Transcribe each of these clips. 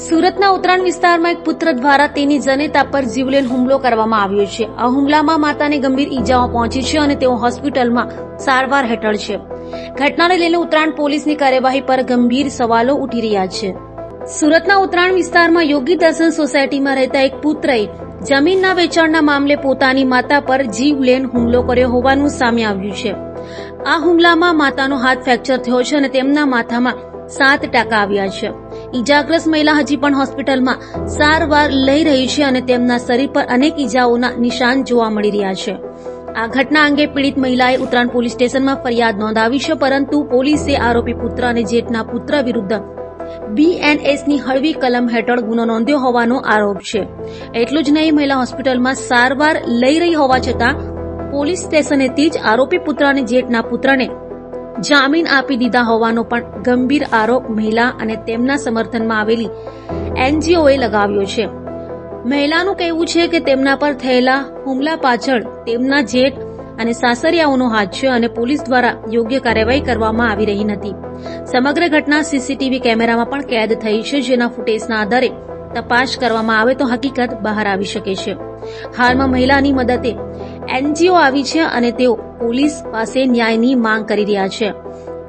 સુરતના ઉત્તરાયણ વિસ્તારમાં એક પુત્ર દ્વારા તેની જનેતા પર જીવલેણ હુમલો કરવામાં આવ્યો છે. આ હુમલામાં માતાને ગંભીર ઈજાઓ પહોંચી છે અને તેઓ હોસ્પિટલમાં સારવાર હેઠળ છે. ઘટનાને લઈને ઉત્તરાયણ પોલીસની કાર્યવાહી પર ગંભીર સવાલો ઉઠી રહ્યા છે. સુરતના ઉત્તરાયણ વિસ્તારમાં યોગી દર્શન સોસાયટીમાં રહેતા એક પુત્રએ જમીનના વેચાણના મામલે પોતાની માતા પર જીવલેણ હુમલો કર્યો હોવાનું સામે આવ્યું છે. આ હુમલામાં માતાનો હાથ ફ્રેક્ચર થયો છે અને તેમના માથામાં સાત ટાંકા આવ્યા છે. ઈજાગ્રસ્ત મહિલા હજી પણ હોસ્પિટલમાં સારવાર લઈ રહી છે અને તેમના શરીર પર અનેક ઈજાઓના નિશાન જોવા મળી રહ્યા છે. આ ઘટના અંગે પીડિત મહિલાએ ઉત્તરાયણ પોલીસ સ્ટેશનમાં ફરિયાદ નોંધાવી છે, પરંતુ પોલીસે આરોપી પુત્ર અને જેઠના પુત્ર વિરુદ્ધ બીએનએસની હળવી કલમ હેઠળ ગુનો નોંધ્યો હોવાનો આરોપ છે. એટલું જ નહીં, મહિલા હોસ્પિટલમાં સારવાર લઈ રહી હોવા છતાં પોલીસ સ્ટેશનેથી જ આરોપી પુત્ર અને જેઠના પુત્રને જામીન આપી દીધા હોવાનો પણ ગંભીર આરોપ મહિલા અને તેમના સમર્થનમાં આવેલી એનજીઓએ લગાવ્યો છે. મહિલાનું કહેવું છે કે તેમના પર થયેલા હુમલા પાછળ તેમના જેઠ અને સાસરિયાઓનો હાથ છે અને પોલીસ દ્વારા યોગ્ય કાર્યવાહી કરવામાં આવી રહી નથી. સમગ્ર ઘટના સીસીટીવી કેમેરામાં પણ કેદ થઈ છે, જેના ફૂટેજના આધારે તપાસ કરવામાં આવે તો હકીકત બહાર આવી શકે છે. હાલમાં મહિલાની મદદે એનજીઓ આવી છે અને તેઓ પોલીસ પાસે ન્યાયની માંગ કરી રહ્યા છે.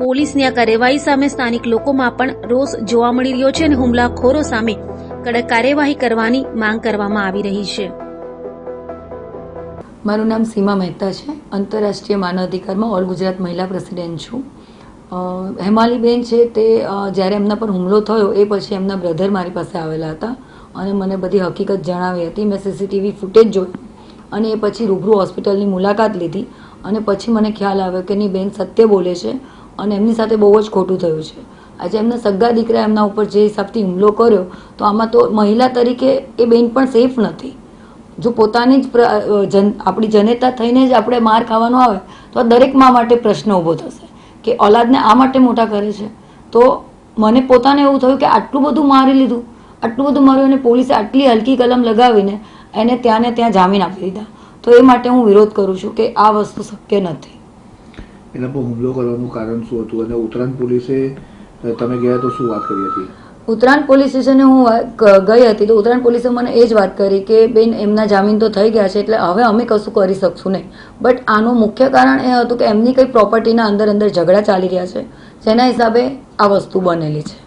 પોલીસની આ કાર્યવાહી સામે સ્થાનિક લોકોમાં પણ રોષ જોવા મળી રહ્યો છે અને હુમલાખોરો સામે કડક કાર્યવાહી કરવાની માંગ કરવામાં આવી રહી છે. મારું નામ સીમા મહેતા છે. આંતરરાષ્ટ્રીય માનવ અધિકારમાં ઓલ ગુજરાત મહિલા પ્રેસિડેન્ટ છું. હેમાલીબેન છે તે જ્યારે એમના પર હુમલો થયો એ પછી એમના બ્રધર મારી પાસે આવેલા હતા અને મને બધી હકીકત જણાવી હતી. મેં સીસીટીવી ફૂટેજ જોઈ અને એ પછી રૂબરૂ હોસ્પિટલની મુલાકાત લીધી અને પછી મને ખ્યાલ આવ્યો કે નહીં બેન સત્ય બોલે છે અને એમની સાથે બહુ જ ખોટું થયું છે. આજે એમના સગા દીકરા એમના ઉપર જે હિસાબથી હુમલો કર્યો, તો આમાં તો મહિલા તરીકે એ બેન પણ સેફ નથી. જો પોતાની જ જન, આપણી જનેતા થઈને જ આપણે માર ખાવાનો આવે, તો આ દરેક મા માટે પ્રશ્ન ઊભો થશે કે ઓલાદને આ માટે મોટા કરે છે. તો મને પોતાને એવું થયું કે આટલું બધું મારી લીધું, આટલું બધું માર્યું અને પોલીસે આટલી હલકી કલમ લગાવીને એને ત્યાં ને ત્યાં જામીન આપી દીધા. તો એ માટે હું વિરોધ કરું છું કે આ વસ્તુ શક્ય નથી. એના પર હુમલો કરવાનું કારણ શું હતું? અને ઉત્તરાયણ પોલીસે તમે ગયા તો શું વાત કરી હતી? ઉત્તરાયણ પોલીસ સ્ટેશને હું ગઈ હતી તો ઉત્તરાયણ પોલીસે મને એ જ વાત કરી કે બેન એમના જામીન તો થઈ ગયા છે એટલે હવે અમે કશું કરી શકશું નહીં. બટ આનું મુખ્ય કારણ એ હતું કે એમની કંઈ પ્રોપર્ટીના અંદર અંદર ઝઘડા ચાલી રહ્યા છે. જેના હિસાબે આ વસ્તુ બનેલી છે.